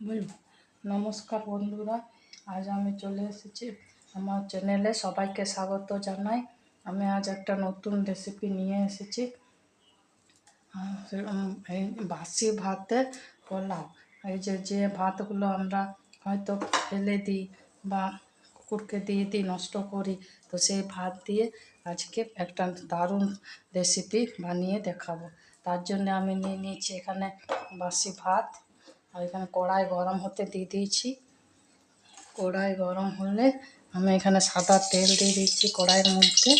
বলব নমস্কার বন্ধুরা, আজ আমি চলে এসেছি আমার চ্যানেলে। সবাইকে স্বাগত জানাই। আমি আজ একটা নতুন রেসিপি নিয়ে এসেছি। এই বাসি ভাতে পোলাও। এই যে যে ভাতগুলো আমরা হয়তো ফেলে দিই বা কুকুরকে দিয়ে দিই, নষ্ট করি, তো সেই ভাত দিয়ে আজকে একটা দারুণ রেসিপি বানিয়ে দেখাবো। তার জন্য আমি নিয়ে নিয়েছি এখানে বাসি ভাত। আর এখানে কড়াই গরম হতে দিয়ে দিয়েছি। কড়াই গরম হলে আমি এখানে সাদা তেল দিয়ে দিচ্ছি কড়াইয়ের মধ্যে।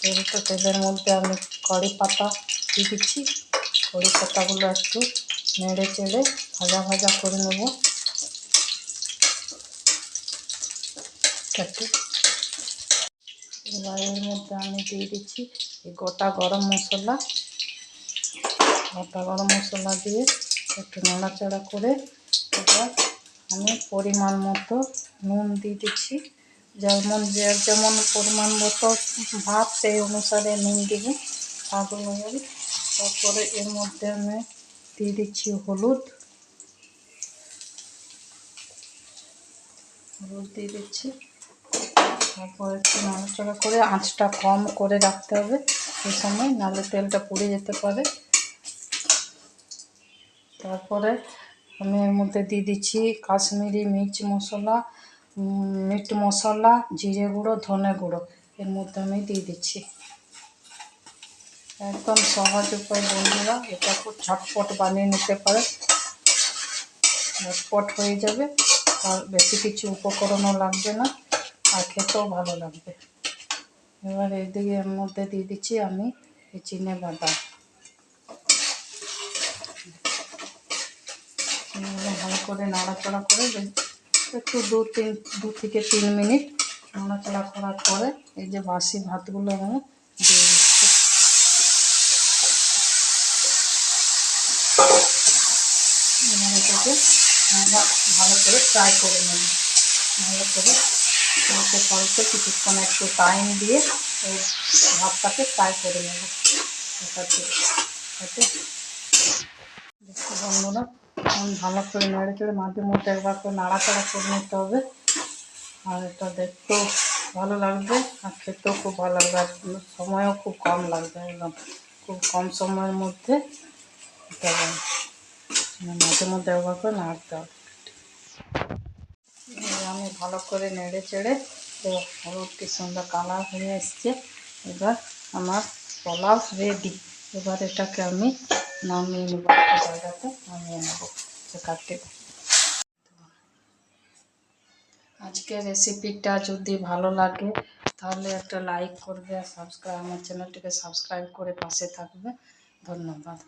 তেলটা, তেলের মধ্যে আমি কড়ি পাতা দিয়ে দিচ্ছি। কড়ি পাতাগুলো একটু নেড়ে চেড়ে ভাজা ভাজা করে নেব। এবার এর মধ্যে আমি দিয়ে দিচ্ছি এই গোটা গরম মশলা। গোটা গরম মশলা দিয়ে একটু নাড়াচাড়া করে এবার আমি পরিমাণ মতো নুন দিয়ে দিচ্ছি। যেমন যে, যেমন পরিমাণ মতো ভাত সেই অনুসারে নুন দিব স্বাদ অনুযায়ী তারপরে এর মধ্যে আমি দিয়ে দিচ্ছি হলুদ। হলুদ দিয়ে দিচ্ছি। তারপর একটু নাড়াচাড়া করে আঁচটা কম করে রাখতে হবে। এই সময় নাহলে তেলটা পুড়ে যেতে পারে। তারপরে আমি এর মধ্যে দিয়ে দিচ্ছি কাশ্মীরি মির্চ মশলা মিট মশলা, জিরে গুঁড়ো, ধনে গুঁড়ো। এর মধ্যে আমি দিয়ে দিচ্ছি। একদম সহজ উপায় বন্ধুরা, এটা খুব ঝটপট বানিয়ে নিতে পারে ঝটপট হয়ে যাবে, আর বেশি কিছু উপকরণও লাগবে না, আর খেতেও ভালো লাগবে। এবার এইদিকে এর মধ্যে দিয়ে দিচ্ছি আমি চিনে বাদাম। ভালো করে নাড়াচাড়া করে একটু দু তিন, দু থেকে তিন মিনিট নাড়াচাড়া করার পরে এই যে বাসি ভাতগুলো আমি দিয়ে এটাকে আমরা ভালো করে ফ্রাই করে নেব। ভালো করে পাল্টে পাল্টে কিছুক্ষণ একটু টাইম দিয়ে এই ভাতটাকে ফ্রাই করে নেব। এটাতে বন্ধুরা এখন ভালো করে নেড়ে চেড়ে মাঝে মধ্যে একবার করে নাড়াচাড়া করে নিতে হবে। আর এটা দেখতেও ভালো লাগবে আর খেতেও খুব ভালো লাগবে আর সময়ও খুব কম লাগবে একদম। খুব কম সময়ের মধ্যে মাঝে মধ্যে একবার করে নাড়তে হবে। আমি ভালো করে নেড়ে চেড়ে তো হলুদ কি সুন্দর কালার হয়ে এসছে। এবার আমার পোলাও রেডি এবার এটাকে আমি নামিয়ে নেব জায়গাতে, নামিয়ে নেব কাটতে আজকে রেসিপিটা যদি ভালো লাগে, তাহলে একটা লাইক করবে আর সাবস্ক্রাইব আমার চ্যানেলটিকে সাবস্ক্রাইব করে পাশে থাকবে। ধন্যবাদ।